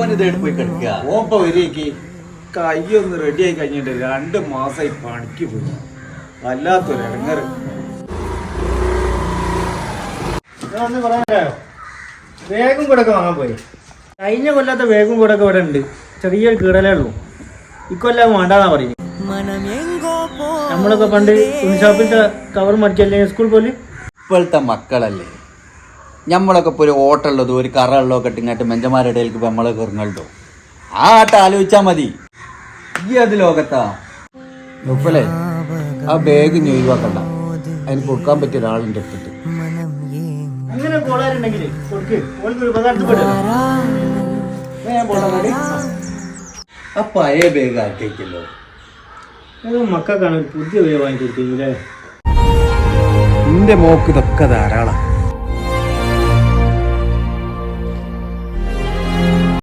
ഓനിതേട് പോയി കിടക്കുക. ഓപ്പ വരികയ്ക്ക് കയ്യൊന്ന് റെഡി ആയി കഴിഞ്ഞിട്ട് രണ്ട് മാസമായി പണിക്ക് പോയി. വല്ലാത്തൊരു ഇടങ്ങറ് ഒന്ന് പറയാനായോ? വേഗം കൂടൊക്കെ വാങ്ങാൻ പോയി. കഴിഞ്ഞ കൊല്ലാത്ത വേഗം കൂടൊക്കെ ഇവിടെ ഉണ്ട്. ചെറിയൊരു കീടലേ ഉള്ളൂ. ഇക്കൊല്ലം വേണ്ടാന്നാ പറയുന്നത് നമ്മളൊക്കെ പണ്ട് തുണി ഷോപ്പിന്റെ കവർ മടിക്കല്ലേ സ്കൂൾ പോലെ? ഇപ്പോഴത്തെ മക്കളല്ലേ? ഞമ്മളൊക്കെ ഇപ്പോൾ ഒരു ഓട്ടുള്ളതും ഒരു കറ ഉള്ളതൊക്കെ ഇട്ടിങ്ങാട്ട് മെഞ്ചമാരുടെ ഇടയിലേക്ക് നമ്മളെ കയറുന്നുണ്ടോ? ആ ആട്ട ആലോചിച്ചാൽ മതി. ഈ അത് ലോകത്താ. മുപ്പലേ ആ ബാഗ് ഇനി ഒഴിവാക്കണ്ട. അതിന് കൊടുക്കാൻ പറ്റിയ ഒരാളുണ്ട് എടുത്തിട്ട് അങ്ങനെ കോളാരുണ്ടെങ്കിൽ കൊടുക്ക്. ഓൾക്ക് ഒരു ഉപകാരത്തിൽപ്പെടുക ആ പഴയ ബാഗ് ആക്കിയല്ലോ അത് മക്കൾക്കാണ് പുതിയ ബാഗ് വാങ്ങി കൊടുത്തില്ലേ മോക്ക് ഇതൊക്കെ ധാരാളം.